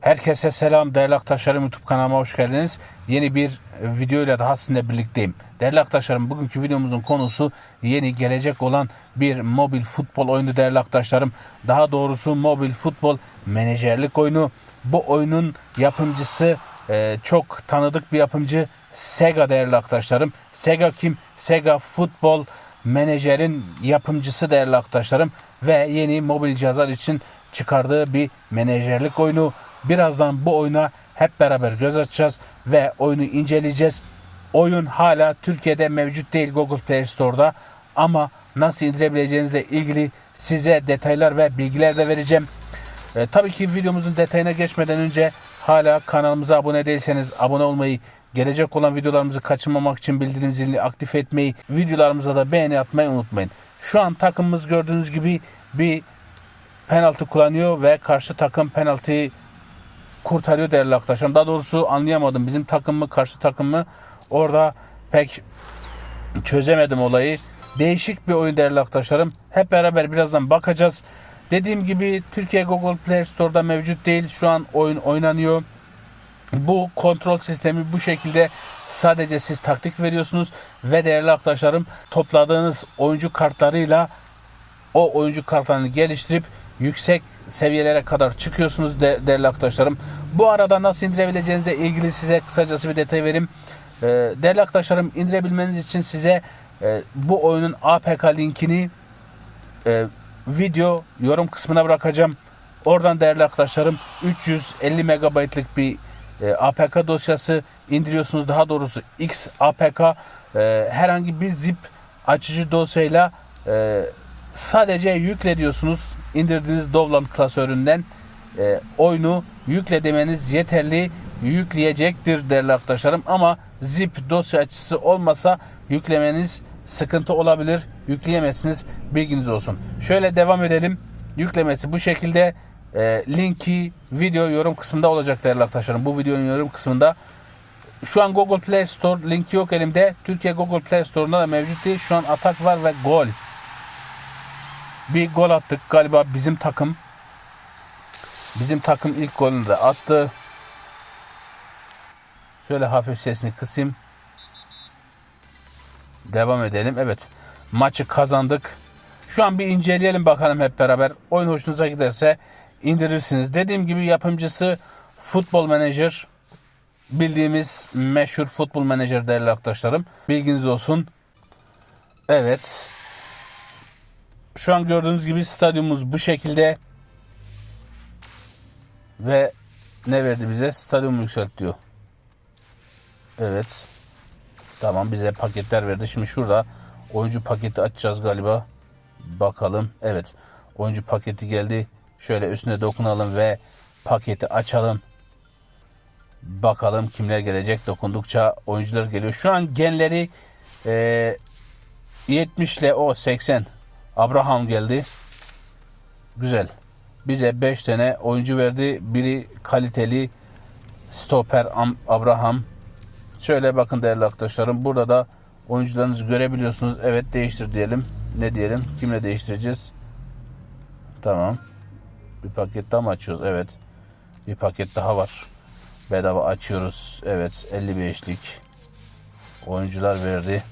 Herkese selam değerli arkadaşlarım YouTube kanalıma hoş geldiniz. Yeni bir video ile daha sizinle birlikteyim. Değerli arkadaşlarım bugünkü videomuzun konusu yeni gelecek olan bir mobil futbol oyunu değerli arkadaşlarım. Daha doğrusu mobil futbol menajerlik oyunu. Bu oyunun yapımcısı e, çok tanıdık bir yapımcı Sega değerli arkadaşlarım. Sega kim? Sega Futbol Menajer'in yapımcısı değerli arkadaşlarım ve yeni mobil cihazlar için çıkardığı bir menajerlik oyunu. Birazdan bu oyuna hep beraber göz açacağız ve oyunu inceleyeceğiz. Oyun hala Türkiye'de mevcut değil Google Play Store'da ama nasıl indirebileceğinizle ilgili size detaylar ve bilgiler de vereceğim. E, tabii ki videomuzun detayına geçmeden önce hala kanalımıza abone değilseniz abone olmayı, gelecek olan videolarımızı kaçırmamak için bildirim zilini aktif etmeyi, videolarımıza da beğeni atmayı unutmayın. Şu an takımımız gördüğünüz gibi bir penaltı kullanıyor ve karşı takım penaltıyı kurtarıyor değerli arkadaşlarım. Daha doğrusu anlayamadım. Bizim takım mı karşı takım mı orada pek çözemedim olayı. Değişik bir oyun değerli arkadaşlarım. Hep beraber birazdan bakacağız. Dediğim gibi Türkiye Google Play Store'da mevcut değil. Şu an oyun oynanıyor. Bu kontrol sistemi bu şekilde sadece siz taktik veriyorsunuz ve değerli arkadaşlarım topladığınız oyuncu kartlarıyla o oyuncu kartlarını geliştirip yüksek seviyelere kadar çıkıyorsunuz de, değerli arkadaşlarım. Bu arada nasıl indirebileceğinizle ilgili size kısacası bir detay vereyim. Ee, değerli arkadaşlarım indirebilmeniz için size e, bu oyunun APK linkini e, video yorum kısmına bırakacağım. Oradan değerli arkadaşlarım 350 megabaytlık bir e, APK dosyası indiriyorsunuz. Daha doğrusu X APK e, herhangi bir zip açıcı dosyayla e, sadece yükle diyorsunuz. İndirdiğiniz Dovland klasöründen e, oyunu yükle demeniz yeterli yükleyecektir değerli arkadaşlarım. Ama zip dosya açısı olmasa yüklemeniz sıkıntı olabilir. Yükleyemezsiniz. Bilginiz olsun. Şöyle devam edelim. Yüklemesi bu şekilde e, linki video yorum kısmında olacak değerli arkadaşlarım. Bu videonun yorum kısmında. Şu an Google Play Store linki yok elimde. Türkiye Google Play Store'unda da mevcut değil. Şu an atak var ve gol. Bir gol attık galiba bizim takım. Bizim takım ilk golünü de attı. Şöyle hafif sesini kısayım. Devam edelim. Evet. Maçı kazandık. Şu an bir inceleyelim bakalım hep beraber. Oyun hoşunuza giderse indirirsiniz. Dediğim gibi yapımcısı Futbol Manager. Bildiğimiz meşhur Futbol Manager değerli arkadaşlarım. Bilginiz olsun. Evet. Şu an gördüğünüz gibi stadyumumuz bu şekilde. Ve ne verdi bize? Stadyum yükselt diyor. Evet. Tamam bize paketler verdi. Şimdi şurada oyuncu paketi açacağız galiba. Bakalım. Evet. Oyuncu paketi geldi. Şöyle üstüne dokunalım ve paketi açalım. Bakalım kimler gelecek. Dokundukça oyuncular geliyor. Şu an genleri e, 70 ile o 80. Abraham geldi. Güzel. Bize 5 tane oyuncu verdi. Biri kaliteli stoper Am- Abraham. Şöyle bakın değerli arkadaşlarım. Burada da oyuncularınızı görebiliyorsunuz. Evet değiştir diyelim. Ne diyelim? Kimle değiştireceğiz? Tamam. Bir paket daha mı açıyoruz? Evet. Bir paket daha var. Bedava açıyoruz. Evet 55'lik oyuncular verdi.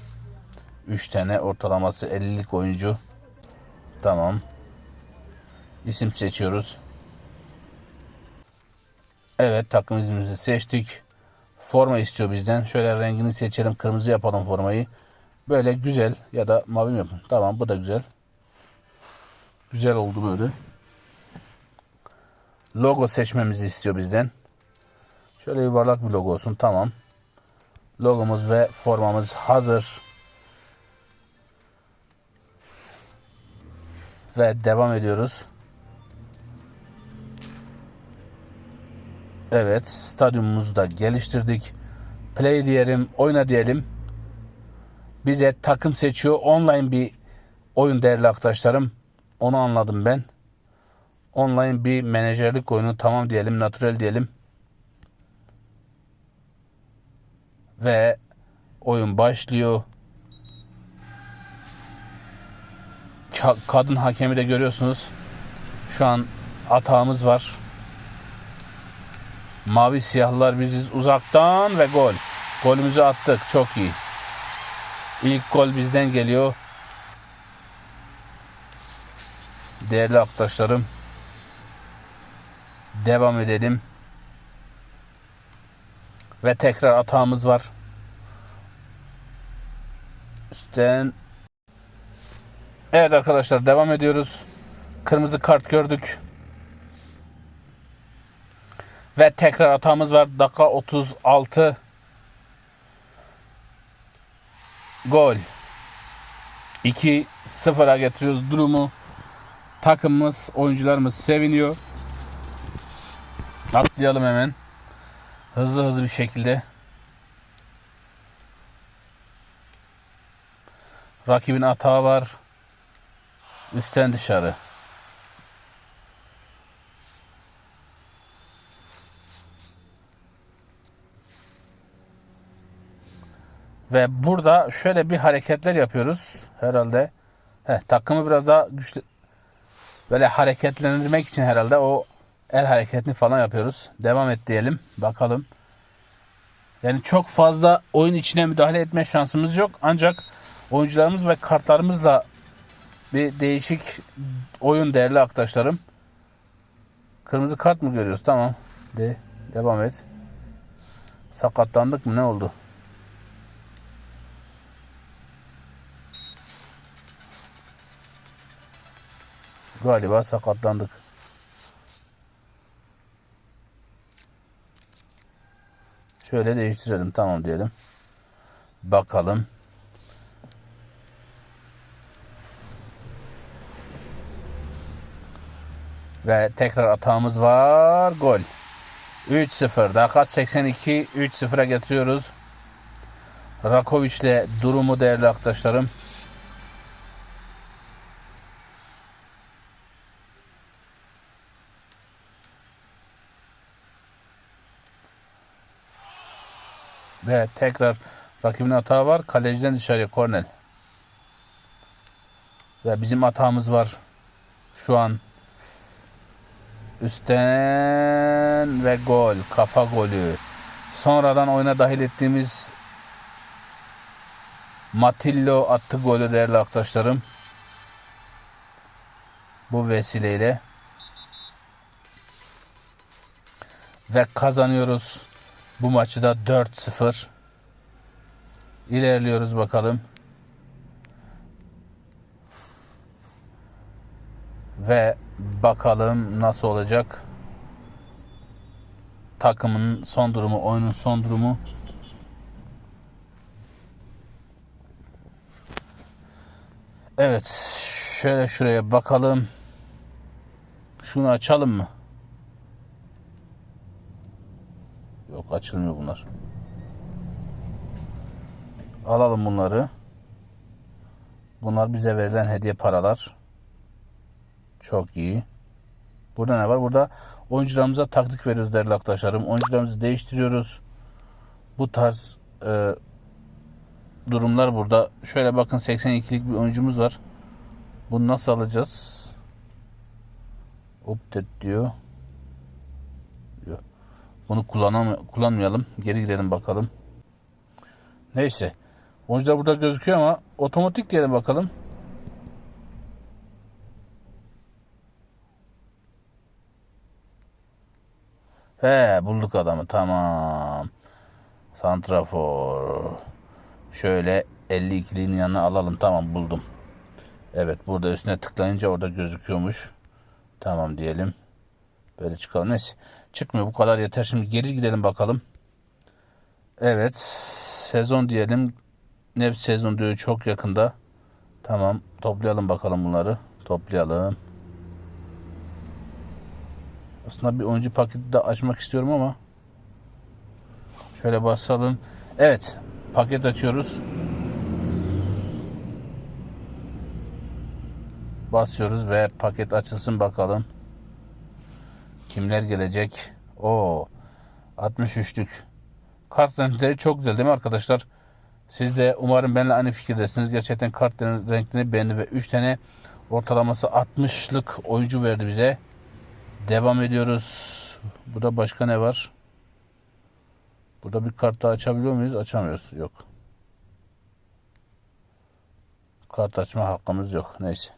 3 tane ortalaması 50'lik oyuncu. Tamam. İsim seçiyoruz. Evet takım ismimizi seçtik. Forma istiyor bizden. Şöyle rengini seçelim. Kırmızı yapalım formayı. Böyle güzel ya da mavi mi yapın? Tamam bu da güzel. Güzel oldu böyle. Logo seçmemizi istiyor bizden. Şöyle yuvarlak bir logo olsun. Tamam. Logomuz ve formamız hazır. Ve devam ediyoruz. Evet, stadyumumuzu da geliştirdik. Play diyelim, oyna diyelim. Bize takım seçiyor. Online bir oyun değerli arkadaşlarım. Onu anladım ben. Online bir menajerlik oyunu tamam diyelim, natural diyelim. Ve oyun başlıyor. Kadın hakemi de görüyorsunuz. Şu an atağımız var. Mavi siyahlılar biziz uzaktan ve gol. Golümüzü attık. Çok iyi. İlk gol bizden geliyor. Değerli arkadaşlarım. Devam edelim. Ve tekrar atağımız var. Üstten Evet arkadaşlar devam ediyoruz. Kırmızı kart gördük. Ve tekrar atağımız var. Dakika 36. Gol. 2-0'a getiriyoruz durumu. Takımımız, oyuncularımız seviniyor. Atlayalım hemen. Hızlı hızlı bir şekilde. Rakibin atağı var. Üstten dışarı. Ve burada şöyle bir hareketler yapıyoruz herhalde. Heh, takımı biraz daha güçlü böyle hareketlendirmek için herhalde o el hareketini falan yapıyoruz. Devam et diyelim. Bakalım. Yani çok fazla oyun içine müdahale etme şansımız yok. Ancak oyuncularımız ve kartlarımızla bir değişik oyun değerli arkadaşlarım. Kırmızı kart mı görüyoruz? Tamam. De devam et. Sakatlandık mı? Ne oldu? Galiba sakatlandık. Şöyle değiştirelim. Tamam diyelim. Bakalım. Ve tekrar atağımız var. Gol. 3-0. Dakika 82 3-0'a getiriyoruz. Rakovic'le durumu değerli arkadaşlarım. Ve tekrar rakibin hata var. Kaleciden dışarıya kornel. Ve bizim hatamız var. Şu an üstten ve gol. Kafa golü. Sonradan oyuna dahil ettiğimiz Matillo attı golü değerli arkadaşlarım. Bu vesileyle ve kazanıyoruz. Bu maçı da 4-0 ilerliyoruz bakalım. Ve bakalım nasıl olacak. Takımın son durumu, oyunun son durumu. Evet, şöyle şuraya bakalım. Şunu açalım mı? Yok açılmıyor bunlar. Alalım bunları. Bunlar bize verilen hediye paralar. Çok iyi. Burada ne var? Burada oyuncularımıza taktik veriyoruz değerli arkadaşlarım. Oyuncularımızı değiştiriyoruz. Bu tarz e, durumlar burada. Şöyle bakın 82'lik bir oyuncumuz var. Bunu nasıl alacağız? Update diyor. Bunu kullanam kullanmayalım. Geri gidelim bakalım. Neyse. Oyuncular burada gözüküyor ama otomatik diyelim bakalım. He bulduk adamı tamam. Santrafor. Şöyle 52'liğin yanına alalım tamam buldum. Evet burada üstüne tıklayınca orada gözüküyormuş. Tamam diyelim. Böyle çıkalım. Neyse. Çıkmıyor bu kadar yeter. Şimdi geri gidelim bakalım. Evet. Sezon diyelim. Ne sezon diyor çok yakında. Tamam. Toplayalım bakalım bunları. Toplayalım. Aslında bir oyuncu paketi de açmak istiyorum ama şöyle basalım. Evet. Paket açıyoruz. Basıyoruz ve paket açılsın bakalım. Kimler gelecek? O 63'lük. Kart renkleri çok güzel değil mi arkadaşlar? Siz de umarım benimle aynı fikirdesiniz. Gerçekten kart renklerini beğendi ve 3 tane ortalaması 60'lık oyuncu verdi bize. Devam ediyoruz. Bu da başka ne var? Burada bir kart daha açabiliyor muyuz? Açamıyoruz. Yok. Kart açma hakkımız yok. Neyse.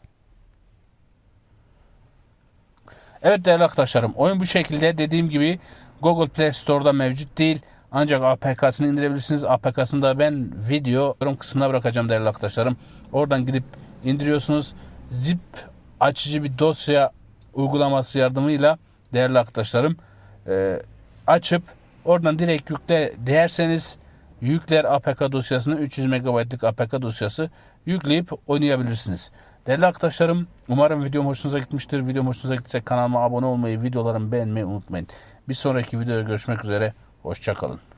Evet değerli arkadaşlarım oyun bu şekilde dediğim gibi Google Play Store'da mevcut değil. Ancak APK'sını indirebilirsiniz. APK'sını da ben video yorum kısmına bırakacağım değerli arkadaşlarım. Oradan gidip indiriyorsunuz. Zip açıcı bir dosya uygulaması yardımıyla değerli arkadaşlarım e, açıp oradan direkt yükle derseniz yükler APK dosyasını 300 MB'lık APK dosyası yükleyip oynayabilirsiniz. Değerli arkadaşlarım umarım videom hoşunuza gitmiştir. Videom hoşunuza gittiyse kanalıma abone olmayı, videolarımı beğenmeyi unutmayın. Bir sonraki videoda görüşmek üzere. Hoşçakalın.